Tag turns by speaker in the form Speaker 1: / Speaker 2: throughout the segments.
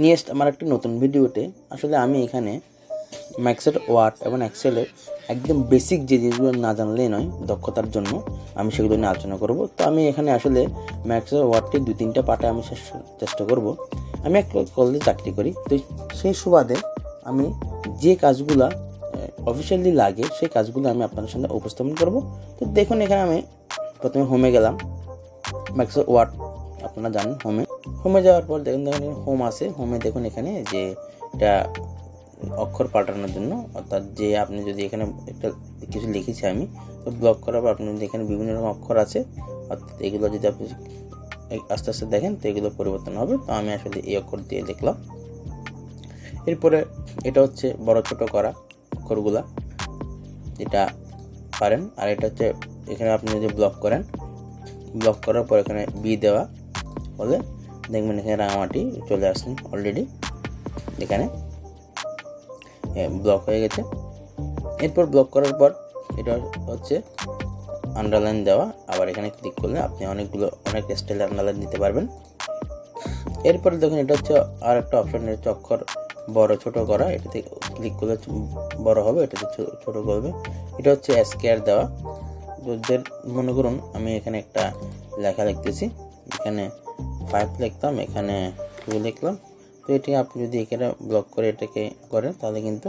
Speaker 1: নিয়ে এসে আমার একটি নতুন ভিডিওতে আসলে আমি এখানে ম্যাক্সের ওয়ার্ড এবং এক্সেলের একদম বেসিক যে জিনিসগুলো না জানলেই নয় দক্ষতার জন্য আমি সেগুলো নিয়ে আলোচনা করব। তো আমি এখানে আসলে ম্যাক্সের ওয়ার্ডটি দু তিনটা পার্টে আমি চেষ্টা করব। আমি এক কলেজে চাকরি করি, তো সেই সুবাদে আমি যে কাজগুলা অফিসিয়ালি লাগে সেই কাজগুলো আমি আপনাদের সামনে উপস্থাপন করব। তো দেখুন এখানে আমি প্রথমে হোমে গেলাম। ম্যাক্স ওয়ার্ড আপনারা জানেন হোমে হোমে যাওয়ার পর দেখুন দেখুন হোম আছে। হোমে দেখুন এখানে যে এটা অক্ষর পাল্টানোর জন্য, অর্থাৎ যে আপনি যদি এখানে একটা কিছু লিখেছি আমি, তো ব্লক করার পর আপনি যদি এখানে বিভিন্ন রকম অক্ষর আছে, অর্থাৎ এগুলো যদি আপনি আস্তে আস্তে দেখেন, তো এগুলো পরিবর্তন হবে। তো আমি আসলে এই অক্ষর দিয়ে লিখলাম। এরপরে এটা হচ্ছে বড় ছোট করা অক্ষরগুলা, যেটা পারেন। আর এটা হচ্ছে, এখানে আপনি যদি ব্লক করেন ব্লক করার পর এখানে বি দেওয়া বলে দেখবেন এখানে রাঙামাটি চলে আসছেন অলরেডি এখানে। ব্লক হয়ে গেছে। এরপর ব্লক করার পর এটা হচ্ছে আন্ডারলাইন দেওয়া। আবার এখানে ক্লিক করলে আপনি অনেকগুলো, অনেক স্টাইলে আন্ডারলাইন দিতে পারবেন। এরপরে দেখুন এটা হচ্ছে আর একটা অপশন হচ্ছে অক্ষর বড়, ছোট করা। এটাতে ক্লিক করলে বড় হবে, এটাতে ছোট করবে। এটা হচ্ছে স্কেয়ার দেওয়া। মনে করুন আমি এখানে একটা লেখা লিখতেছি। এখানে ফাইভ লিখতাম, এখানে টু লিখলাম। তো এটি আপনি যদি এখানে ব্লক করে এটাকে করেন, তাহলে কিন্তু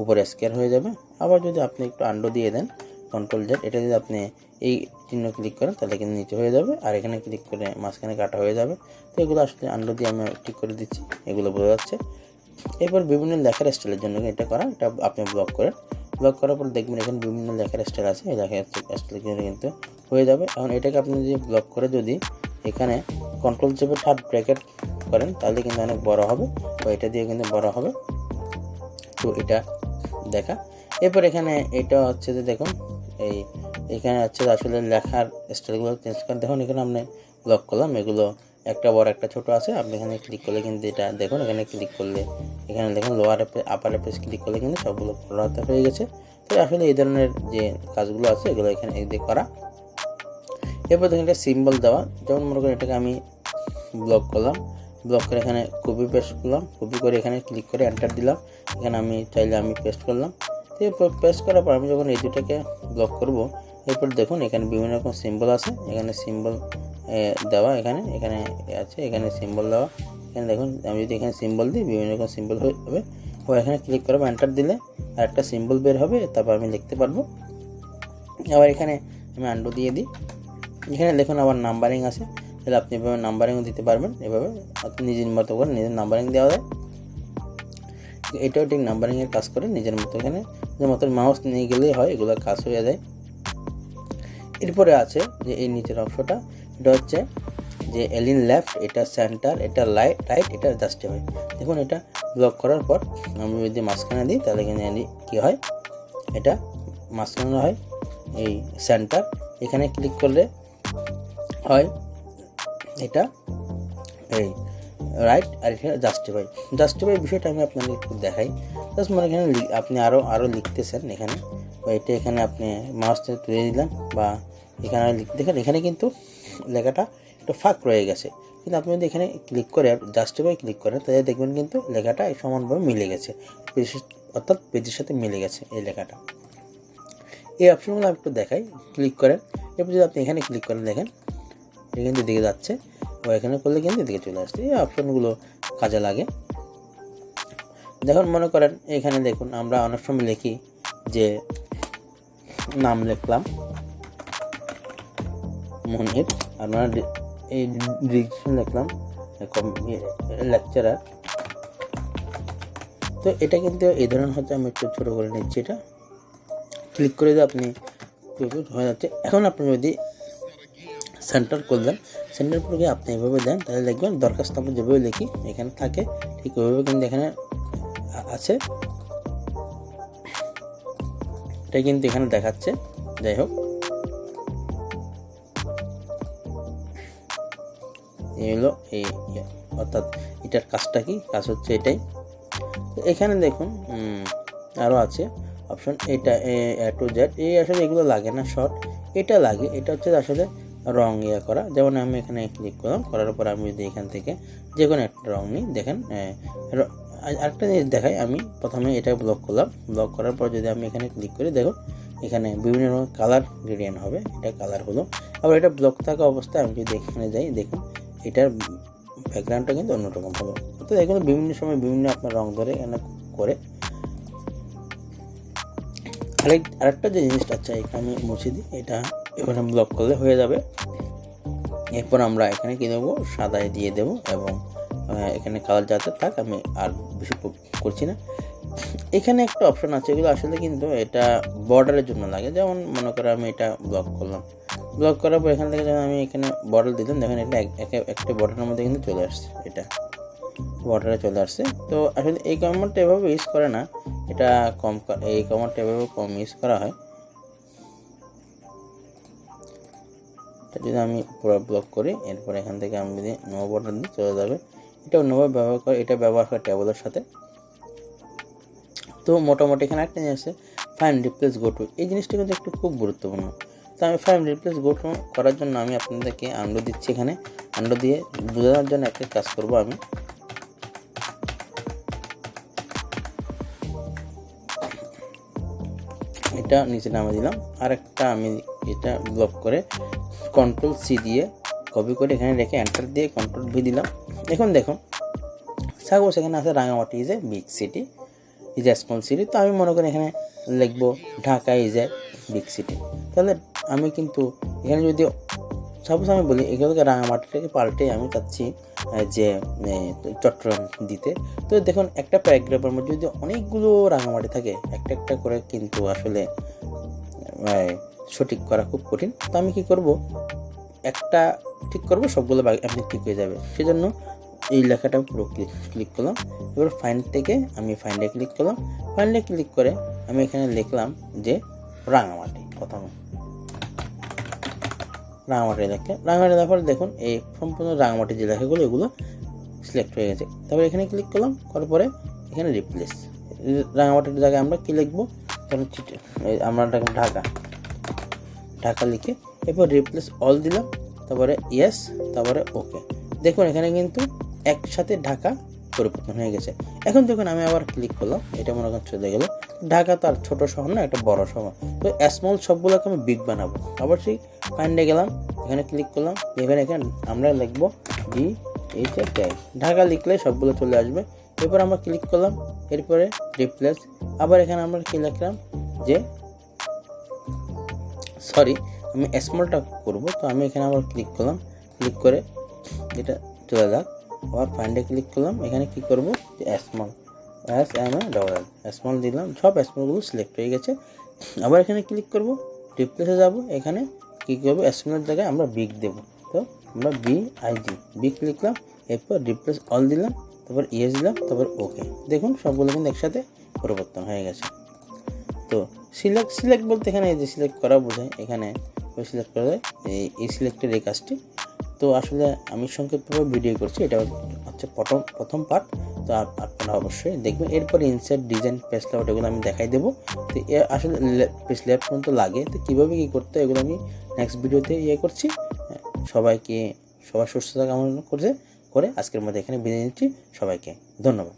Speaker 1: উপরে স্কেয়ার হয়ে যাবে। আবার যদি আপনি একটু আন্ডো দিয়ে দেন কন্ট্রোল জেড এটা যদি আপনি এই চিহ্ন ক্লিক করেন, তাহলে কিন্তু নিচে হয়ে যাবে। আর এখানে ক্লিক করে মাঝখানে কাটা হয়ে যাবে। তো এগুলো আসলে আন্ডো দিয়ে আমি ঠিক করে দিচ্ছি, এগুলো বোঝা যাচ্ছে। এরপর বিভিন্ন লেখার স্টাইলের জন্য এটা করা, এটা আপনি ব্লক করেন। ব্লক করার পর দেখবেন এখানে বিভিন্ন লেখার স্টাইল আছে, এই লেখার স্টাইল কিন্তু হয়ে যাবে। এখন এটাকে আপনি যদি ব্লক করে যদি এখানে কন্ট্রোল চেপে থার্ড ব্র্যাকেট করেন, তাহলে কিন্তু অনেক বড় হবে। বা এটা দিয়ে কিন্তু বড় হবে। তো এটা দেখা। এরপর এখানে এটা হচ্ছে যে দেখুন, এই এখানে হচ্ছে আসলে লেখার স্টাইলগুলো চেঞ্জ করেন। দেখুন, এখানে আপনি ব্লক করলাম। এগুলো একটা বড়, একটা ছোট আছে। আপনি এখানে ক্লিক করলে কিন্তু এটা দেখুন, এখানে ক্লিক করলে, এখানে দেখুন লোয়ার আপার পেজ ক্লিক করলে কিন্তু সবগুলো হাতে হয়ে গেছে। তো আসলে এই ধরনের যে কাজগুলো আছে, এগুলো এখানে দিয়ে করা। এরপর দেখুন একটা সিম্বল দেওয়া। যেমন মনে করেন এটাকে আমি ব্লক করলাম। ব্লক করে এখানে কপি পেস্ট করলাম। কপি করে এখানে ক্লিক করে এন্টার দিলাম। এখানে আমি চাইলে আমি পেস্ট করলাম। এরপর পেস্ট করার পর আমি যখন এই দুটাকে ব্লক করব, এরপর দেখুন এখানে বিভিন্ন রকম সিম্বল আছে। এখানে সিম্বল দেওয়া এখানে এখানে আছে, এখানে সিম্বল দেওয়া। এখানে দেখুন, আমি যদি এখানে সিম্বল দিই, বিভিন্ন রকম সিম্বল হবে আবার এখানে ক্লিক করব এন্টার দিলে আর একটা সিম্বল বের হবে, তারপর আমি লিখতে পারব। আবার এখানে আমি আন্ডু দিয়ে দিই। এখানে দেখুন আবার নাম্বারিং আছে। তাহলে আপনি এভাবে নাম্বারিংও দিতে পারবেন। এভাবে আপনি নিজের মতো করে নিজের নাম্বারিং দেওয়া যায়। এটাও ঠিক নাম্বারিংয়ের কাজ করে নিজের মতো। এখানে মতো মাউস নিয়ে গেলেই হয়, এগুলো কাজ হয়ে যায়। এরপরে আছে যে এই নিচের অংশটা। এটা হচ্ছে যে এলিন লেফট এটা সেন্টার এটা লাইট রাইট এটা জাস্টিফাই দেখুন এটা ব্লক করার পর আমি যদি মাঝখানে দিই, তাহলে এখানে কী হয়? এটা মাঝখানে হয়, এই সেন্টার এখানে ক্লিক করলে হয় এটা, এই রাইট আর এখানে জাস্টিফাই জাস্টিফাই বিষয়টা আমি আপনাকে একটু দেখাই। জাস্ট মানে এখানে আপনি আরও আরও লিখতেছেন এখানে। বা এটা এখানে আপনি মাউস থেকে তুলে দিলেন বা এখানে দেখেন, এখানে কিন্তু লেখাটা একটু ফাঁক রয়ে গেছে। কিন্তু আপনি যদি এখানে ক্লিক করে জাস্টিফাই ক্লিক করেন, তাহলে দেখবেন কিন্তু লেখাটা সমানভাবে মিলে গেছে। অর্থাৎ পেজের সাথে মিলে গেছে এই লেখাটা। এই অপশনগুলো আমি একটু দেখাই। ক্লিক করেন। এরপর যদি আপনি এখানে ক্লিক করেন, দেখেন কিন্তু দিকে যাচ্ছে। ও এখানে করলে কিন্তু এদিকে চলে আসছে। এই অপশনগুলো কাজে লাগে। দেখুন মনে করেন এখানে দেখুন, আমরা অনেক সময় লিখি যে নাম লিখলাম। মনির ডি- এই ডিরেকশন লিখলাম লেকচারার। তো এটা কিন্তু এই ধরনের হচ্ছে আমি একটু ছোটো করে নিচ্ছি এটা। ক্লিক করে দিয়ে আপনি হয়ে যাচ্ছে। এখন আপনি যদি সেন্টার করলেন সেন্টার করে আপনি এভাবে দেন তাহলে দেখবেন দরখাস্ত আমরা যেভাবে লিখি এখানে থাকে ঠিক ওইভাবে কিন্তু এখানে আছে। এটা কিন্তু এখানে দেখাচ্ছে যাই হোক। এই হলো এই ইয়ে, অর্থাৎ এটার কাজটা কি? কাজ হচ্ছে এটাই। এখানে দেখুন আরও আছে অপশন এটা এ টু জেড এই আসলে এগুলো লাগে না শর্ট এটা লাগে এটা হচ্ছে আসলে রং ইয়ে করা। যেমন আমি এখানে ক্লিক করলাম, করার পর আমি যদি এখান থেকে যে কোনো একটা রং নিই, দেখেন আরেকটা জিনিস দেখাই, আমি প্রথমে এটা ব্লক করলাম। ব্লক করার পর যদি আমি এখানে ক্লিক করি দেখো এখানে বিভিন্ন রকমের কালার গ্রেডিয়েন্ট হবে। এটা কালার হলো। আবার এটা ব্লক থাকা অবস্থায় আমি যদি এখানে যাই, দেখুন, এটার ব্যাকগ্রাউন্ডটা কিন্তু অন্যরকম হবে। তো এগুলো বিভিন্ন সময় বিভিন্ন আপনার রং ধরে এখানে করে। আরেক, আরেকটা যে জিনিসটা চাই এটা আমি মুছে দিই, এটা এখানে ব্লক করলে হয়ে যাবে। এরপর আমরা এখানে কি দেবো? সাদায় দিয়ে দেবো এবং এখানে কালার যাতে থাক, আমি আর বেশি করছি না। এখানে একটা অপশন আছে, এগুলো আসলে কিন্তু এটা বর্ডারের জন্য লাগে। যেমন মনে করো আমি এটা ব্লক করলাম। ব্লক করার পর এখান থেকে যখন আমি এখানে বর্ডার দিলাম। দেখেন এটা এক- একে- একটা বর্ডারের মধ্যে কিন্তু চলে আসছে এটা। বর্ডারে চলে আসছে। তো আসলে এই কমান্ডটা এভাবে ইউজ করে না। এটা কম এই কমান্ডটা এভাবে কম ইউজ করা হয়। এটা যদি আমি পুরো ব্লক করি। এরপর এখান থেকে আমি যদি নো বর্ডার দিই চলে যাবে এটা অন্যভাবে ব্যবহার করে, এটা ব্যবহার করে ট্যাবলের সাথে। তো মোটামুটি এখানে একটা জিনিস আছে ফাইন রিপ্লেস গো টু এই জিনিসটা কিন্তু একটু খুব গুরুত্বপূর্ণ। তো আমি ফাইন রিপ্লেস গো টু করার জন্য আমি আপনাদেরকে আন্ডো দিচ্ছি এখানে। আন্ডো দিয়ে বোঝানোর জন্য একটা কাজ করব আমি। এটা নিচে নামে দিলাম। আর একটা আমি এটা ব্লক করে কন্ট্রোল সি দিয়ে কপি করে এখানে রেখে এন্টার দিয়ে কন্ট্রোল ভি দিলাম। এখন দেখুন সাপোজ সেখানে আছে Rangamati is a big city is a small city তো আমি মনে করি এখানে লিখব Dhaka is a big city তাহলে আমি কিন্তু এখানে যদি সাপোজ আমি বলি এগুলোকে রাঙামাটিটাকে পাল্টে আমি চাচ্ছি যে চট্টগ্রাম দিতে। তো দেখুন, একটা প্যারাগ্রাফের মধ্যে যদি অনেকগুলো রাঙামাটি থাকে, একটা একটা করে কিন্তু আসলে সঠিক করা খুব কঠিন। তো আমি কি করব? একটা ঠিক করব, সবগুলো আপনি ঠিক হয়ে যাবে। সেজন্য এই লেখাটা পুরো ক্লিক ক্লিক করলাম। এবার ফাইন্ড থেকে আমি ফাইন্ডে ক্লিক করলাম। ফাইন্ডে ক্লিক করে আমি এখানে লিখলাম যে, রাঙামাটি, প্রথমে। রাঙামাটি লেখা। রাঙামাটি পর দেখুন, এই সম্পূর্ণ রাঙামাটি যে লেখাগুলো, এগুলো সিলেক্ট হয়ে গেছে। তারপরে এখানে ক্লিক করলাম, করার পরে এখানে রিপ্লেস রাঙামাটির জায়গায় আমরা কি লিখব? চিঠি- আমরা ঢাকা ঢাকা লিখে এরপর রিপ্লেস অল দিলাম, তারপরে ইয়েস তারপরে ওকে দেখুন, এখানে কিন্তু একসাথে ঢাকা পরিবর্তন হয়ে গেছে। এখন দেখুন, আমি আবার ক্লিক করলাম, এটা মনে করেন চলে গেলো। ঢাকা তার ছোট শহর না, একটা বড় শহর। তো স্মল সবগুলোকে আমি বিগ বানাবো। আবার সেই ফাইন্ডে গেলাম, এখানে ক্লিক করলাম এখানে এখানে আমরা লিখব D H A tag Dhaka লিখলে সবগুলো চলে আসবে। এরপর আমরা ক্লিক করলাম, এরপরে রিপ্লেস আবার এখানে আমরা কি লিখলাম যে সরি আমি স্মলটা করব, তো আমি এখানে আবার ক্লিক করলাম। ক্লিক করে এটা চলে যাক। আবার ফাইন্ডে ক্লিক করলাম, এখানে কি করব? যে small S M A double small দিলাম, সব স্মলগুলো সিলেক্ট হয়ে গেছে। আবার এখানে ক্লিক করব রিপ্লেসে যাব, এখানে কি করব? স্মলের জায়গায় আমরা বিগ দেব। তো আমরা বি আই জি বিগ লিখলাম, এরপর রিপ্লেস অল দিলাম, তারপর ইয়েস দিলাম, তারপর ওকে দেখুন, সবগুলো কিন্তু একসাথে পরিবর্তন হয়ে গেছে। তো সিলেক্ট সিলেক্ট বলতে এখানে এই যে সিলেক্ট করা বোঝায়, এখানে সিলেক্ট করা যায়, এই এই সিলেক্টের এই কাজটি। তো আসলে আমি সংক্ষিপ্তভাবে ভিডিও করছি, এটা হচ্ছে প্রথম প্রথম পার্ট তো আপ- আপনারা অবশ্যই দেখবেন। এরপরে ইনসেট ডিজাইন পেজ লেআউট এগুলো আমি দেখাই দেবো। তো এ আসলে পেজ লেআউট পর্যন্ত লাগে। তো কীভাবে কী করতে হয় এগুলো আমি নেক্সট ভিডিওতে ইয়ে করছি। সবাইকে সবার সুস্থতা কামনা করছে করে আজকের মধ্যে এখানে বিদায় নিচ্ছি। সবাইকে ধন্যবাদ।